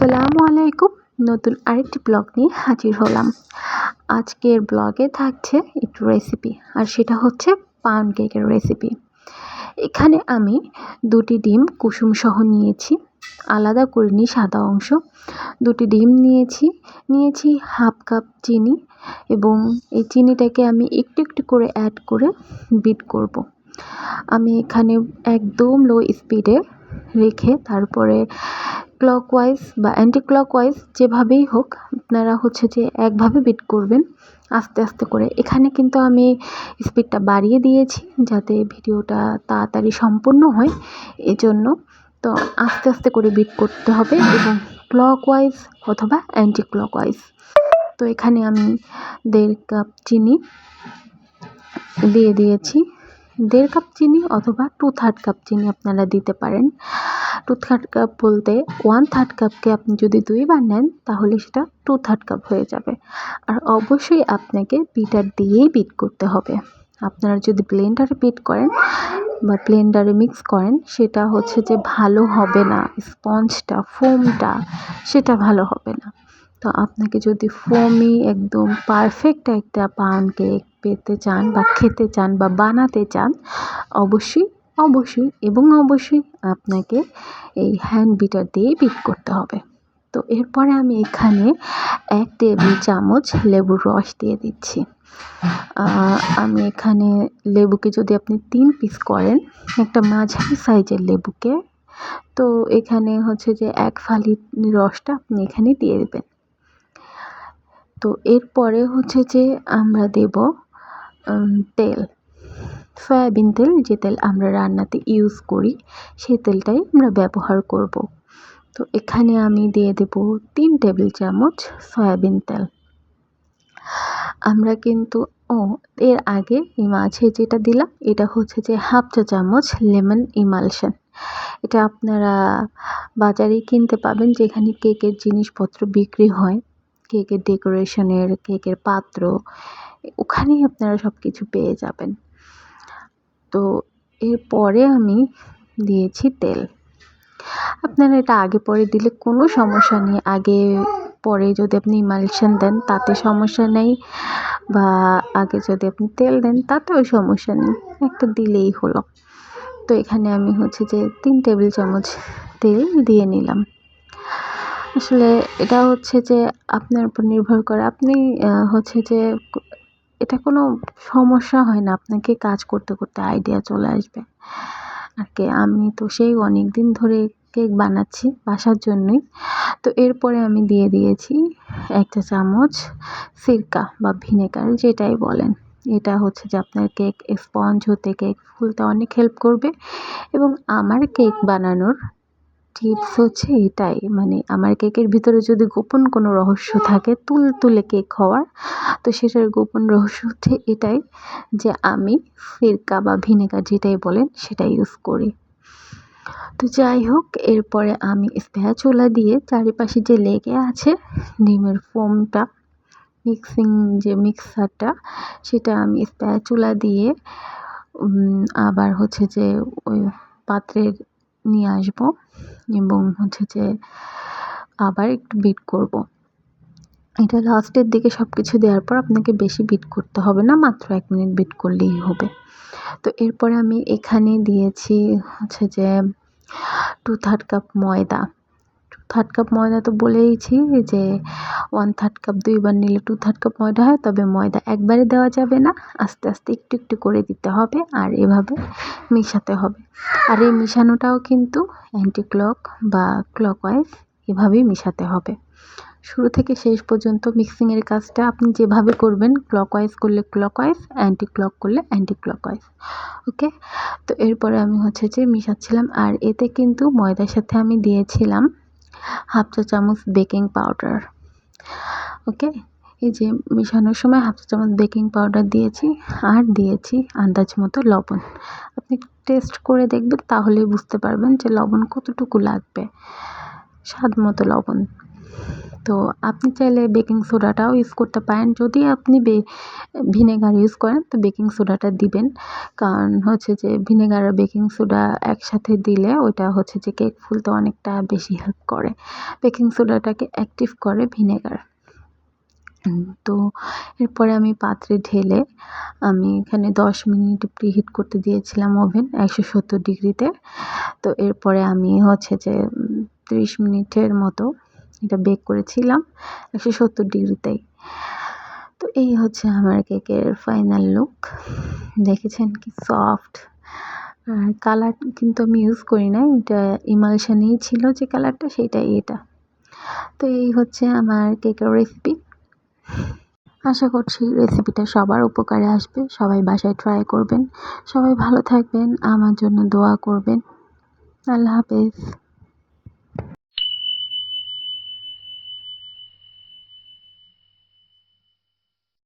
আসসালামু আলাইকুম। নতুন আরেকটি ব্লগ নিয়ে হাজির হলাম। আজকের ব্লগে থাকছে একটু রেসিপি আর সেটা হচ্ছে পাউন্ড কেকের রেসিপি এখানে আমি দুটি ডিম কুসুম সহ নিয়েছি, আলাদা করে নিই সাদা অংশ। দুটি ডিম নিয়েছি নিয়েছি হাফ কাপ চিনি এবং এই চিনিটাকে আমি একটু একটু করে অ্যাড করে বিট করব। আমি এখানে একদম লো স্পিডে রেখে তারপরে ক্লকওয়াইজ বা অ্যান্টি ক্লকওয়াইজ যেভাবেই হোক, আপনারা হচ্ছে যে একভাবে বিট করবেন আস্তে আস্তে করে। এখানে কিন্তু আমি স্পিডটা বাড়িয়ে দিয়েছি যাতে ভিডিওটা তাড়াতাড়ি সম্পূর্ণ হয় এজন্য। তো আস্তে আস্তে করে বিট করতে হবে এবং ক্লকওয়াইজ অথবা অ্যান্টি ক্লকওয়াইজ তো এখানে আমি দেড় কাপ চিনি দিয়ে দিয়েছি। দেড় কাপ চিনি অথবা টু থার্ড কাপ চিনি আপনারা দিতে পারেন। টু থার্ড কাপ বলতে ওয়ান থার্ড কাপকে আপনি যদি দুইবার নেন, তাহলে সেটা টু থার্ড কাপ হয়ে যাবে। আর অবশ্যই আপনাকে বিটার দিয়েই বিট করতে হবে। আপনারা যদি ব্লেন্ডারে বিট করেন বা ব্লেন্ডারে মিক্স করেন, সেটা হচ্ছে যে ভালো হবে না। স্পঞ্জটা ফোমটা সেটা ভালো হবে না। তো আপনাকে যদি ফোমি একদম পারফেক্ট একটা পাউন্ড কেক পেতে চান বা খেতে চান বা বানাতে চান, অবশ্যই অবশ্যই এবং অবশ্যই আপনাকে এই হ্যান্ড বিটার দিয়ে বিট করতে হবে। তো এরপরে আমি এখানে এক টেবিল চামচ লেবুর রস দিয়ে দিচ্ছি। আমি এখানে লেবুকে যদি আপনি তিন পিস করেন, একটা মাঝারি সাইজের লেবুকে, তো এখানে হচ্ছে যে এক ফালি রসটা আপনি এখানে দিয়ে দেবেন। তো এরপরে হচ্ছে যে আমরা দেব তেল। সয়াবিন তেল, যে তেল আমরা রান্নাতে ইউজ করি সেই তেলটাই আমরা ব্যবহার করব। তো এখানে আমি দিয়ে দেব তিন টেবিল চামচ সয়াবিন তেল। আমরা কিন্তু, ও, এর আগে এই মাঝে যেটা দিলাম, এটা হচ্ছে যে হাফ চা চামচ লেমন ইমালশন। এটা আপনারা বাজারে কিনতে পাবেন, যেখানে কেকের জিনিসপত্র বিক্রি হয়। কেকের ডেকোরেশনের কেকের পাত্র, ওখানেই আপনারা সব কিছু পেয়ে যাবেন। তো এরপরে আমি দিয়েছি তেল। আপনারা এটা আগে পরে দিলে কোনো সমস্যা নেই। আগে পরে যদি আপনি ইমালশন দেন, তাতে সমস্যা নেই। বা আগে যদি আপনি তেল দেন, তাতেও সমস্যা নেই। একটা দিলেই হলো। তো এখানে আমি হচ্ছে যে তিন টেবিল চামচ তেল দিয়ে নিলাম। আসলে এটা হচ্ছে যে আপনার উপর নির্ভর করে। আপনি হচ্ছে যে এটা কোনো সমস্যা হয় না। আপনাকে কাজ করতে করতে আইডিয়া চলে আসবে। আর কি আমি তো সেই অনেক দিন ধরে কেক বানাচ্ছি বাসার জন্যই। তো এরপরে আমি দিয়ে দিয়েছি একটা চামচ সিরকা বা ভিনেগার যেটাই বলেন। এটা হচ্ছে যে আপনার কেক স্পঞ্জ হতে কেক ফুলতে অনেক হেল্প করবে এবং আমার কেক বানানোর টিপস হচ্ছে এটাই মানে আমার কেকের ভিতরে যদি গোপন কোনো রহস্য থাকে তুল তুলে কেক হওয়ার, তো সেটার গোপন রহস্য হচ্ছে এটাই যে আমি সিরকা বা ভিনেগার যেটাই বলেন সেটা ইউজ করি। তো যাই হোক, এরপরে আমি স্প্যাচুলা দিয়ে চারিপাশে যে লেগে আছে ডিমের ফোমটা মিক্সিং যে মিক্সারটা সেটা আমি স্প্যাচুলা দিয়ে আবার হচ্ছে যে ওই পাত্রে নিয়ে আসব এবং হচ্ছে যে আবার একটু বিট করব। এটা লাস্টের দিকে সব কিছু দেওয়ার পর আপনাকে বেশি বিট করতে হবে না, মাত্র এক মিনিট বিট করলেই হবে তো এরপরে আমি এখানে দিয়েছি হচ্ছে যে two third cup maida two third cup maida তো বলেইছি যে ওয়ান থার্ড কাপ দুইবার নিলে টু থার্ড কাপ ময়দা হয়, তবে ময়দা একবারে দেওয়া যাবে না, আস্তে আস্তে একটু একটু করে দিতে হবে, আর এভাবে মেশাতে হবে। আর এই মেশানোটাও কিন্তু অ্যান্টি ক্লক বা ক্লকওয়াইজ এভাবেই মেশাতে হবে। শুরু থেকে শেষ পর্যন্ত মিক্সিংয়ের কাজটা আপনি যেভাবে করবেন ক্লকওয়াইজ করলে ক্লকওয়াইজ অ্যান্টি ক্লক করলে অ্যান্টি ক্লকওয়াইজ ওকে? তো এরপরে আমি হচ্ছে যে মিশাচ্ছিলাম, আর এতে কিন্তু ময়দার সাথে আমি দিয়েছিলাম হাফ চা চামচ বেকিং পাউডার। ওকে? এই যে মেশানোর সময় হাফ চামচ বেকিং পাউডার দিয়েছি আর দিয়েছি আন্দাজ মতো লবণ। আপনি টেস্ট করে দেখবেন, তাহলেই বুঝতে পারবেন যে লবণ কতটুকু লাগবে, স্বাদ মতো লবণ। তো আপনি চাইলে বেকিং সোডাটাও ইউজ করতে পারেন। যদি আপনি ভিনেগার ইউজ করেন, তো বেকিং সোডাটা দিবেন। কারণ হচ্ছে যে ভিনেগার আর বেকিং সোডা একসাথে দিলে ওইটা হচ্ছে যে কেক ফুলতে অনেকটা বেশি হেল্প করে। বেকিং সোডাটাকে অ্যাক্টিভ করে ভিনেগার। তো এরপরে আমি পাত্রে ঢেলে আমি এখানে দশ মিনিট প্রিহিট করতে দিয়েছিলাম ওভেন একশো সত্তর ডিগ্রিতে। তো এরপরে আমি হচ্ছে যে ত্রিশ মিনিটের মতো এটা বেক করেছিলাম একশো সত্তর ডিগ্রিতেই। তো এই হচ্ছে আমার কেকের ফাইনাল লুক দেখেছেন কি সফট আর কালার কিন্তু আমি ইউজ করি না এটা ইমালশানেই ছিল যে কালারটা সেটাই এটা। তো এই হচ্ছে আমার কেকের রেসিপি আশা করছি রেসিপিটা সবার উপকারে আসবে। সবাই বাসায় ট্রাই করবেন। সবাই ভালো থাকবেন। আমার জন্য দোয়া করবেন। আল্লাহ হাফেজ।